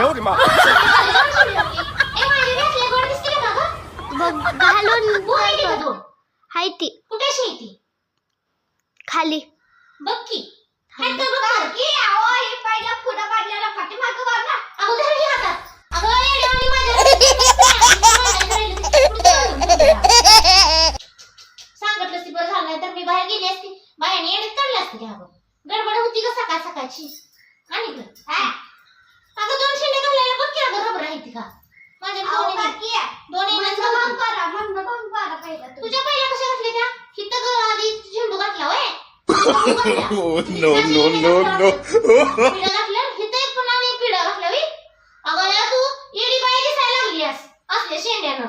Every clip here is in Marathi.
अरे हो रे घालून हाय कुठे शेती खाली. बघ की हाय तर बघ की आहो हे पहिला फुडा काढलेला पाठीमागं वाढला अगोदर घे हातात अगं येडी आली माझ्या सांगत असती बरं झालं तर मी बाहेर गेली असती. बायाने येडीत काढलं असते घ्या गडबड होती का सकाळ सकाळची. आणि अगं दोन शेंडे घालायला बघ की अगं रबर आहे ती का? माझ्या दोन्ही दोन्ही तुझ्या पहिल्या कशा घातल्या त्या? हिथं ग आधी झेंडू घातला होय. घातल्या हिथं एक पुन्हा पिढा घातला होय. अगं या तू बाई दिसायला लागलीस असल्या शेंड्यानं.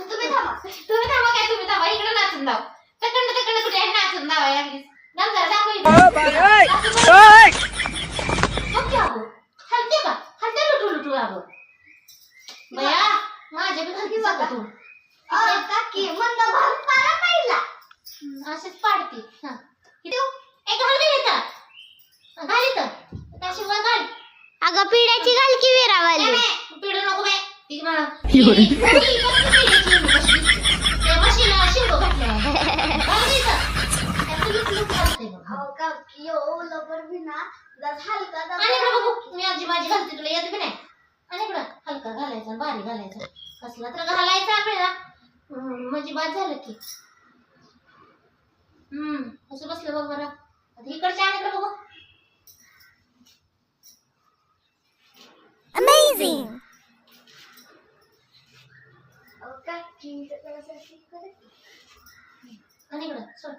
तुम्ही थांबा. तुम्ही थांबा. काय तुम्ही थांबा. इकडे नाचून दाव तकडनं तकडनं कुठे नाचून लागलीस दम जरा दाखव इकडे. बघ की अगं हलते का हलते लुटू लुटू अगं बया माझ्या बी घरची जागा तू हम्म, असेच पाडते. हा. इथे एक घाल गं इथं. घाल इथं. त्याशी वर घाल. अगं पिढ्याची घाल की विरावाली. पिढू नको बे ती मला म्हशीला शिंगो घातलाय. घाल गं इथं. त्याचं वीस लोक चालतंय बघ. आणि बघू मी आजी माझी घालते तुला येते की नाही? आणि इकडं हलका घालायचा आणि भारी घालायचा. कसला तर घालायचा आपल्याला. म्हणजे बाद झालं की. हम्म असं बसलं बघ बरं. आता इकडच्या आणि इकडं बघू. आणि इकडं सोड.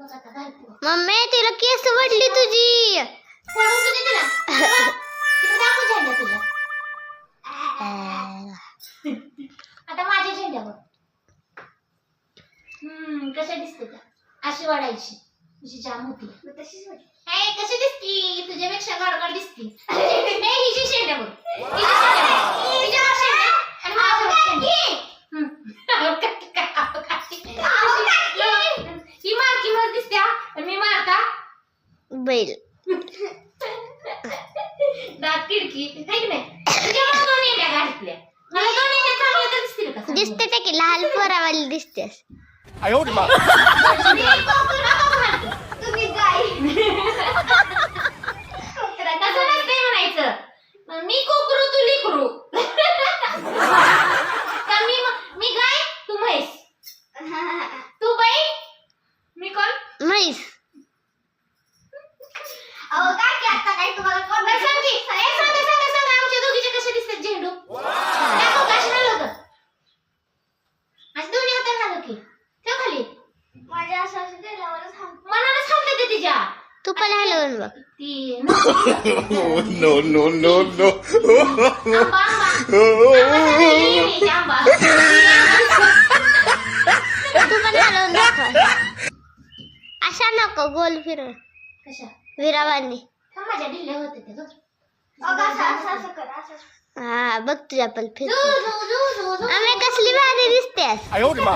बघ आता घालते बघ. मम्मी तिला केस वडली तुझी. किती तिला तिकडे दाखव झेंडा तुझा आता माझ्या झेंड्यावर हम्म कशा दिसते त्या अशी वाढायची. तुझी जाम होती. हे कशी दिसती? तुझ्यापेक्षा गडगड दिसती. नाही हिची शेंड्या बघ. ही मारकी मग दिसत्या आणि मी मारता? बैल. दात किडकी है की नाही? तुझ्यामुळे दोन येड्या घातल्या. मला दोन येड्या चांगल्या तर दिसतील का? सांग दिसते त्या की लहान पोरावाली दिसतेस. तुम्ही गाय कोकरा मी कोकरू मी गाय तू म्हैस मी कोण म्हैस अहो आता काही तुम्हाला कोण तू पण हलवून बघ ती Oh no no no no! आंबा, आंबा. आंबा सांगितली मी, आंबा. तू पण हलवून दाखव अशा नको गोल फिरव कशा विरावाली थांब, माझ्या ढिल्या होते त्या गं. हा बघ तुझ्या पण फिर zoo, zoo, zoo, zoo, zoo. आम्ही कसली भारी दिसतेस 哎呦我的妈！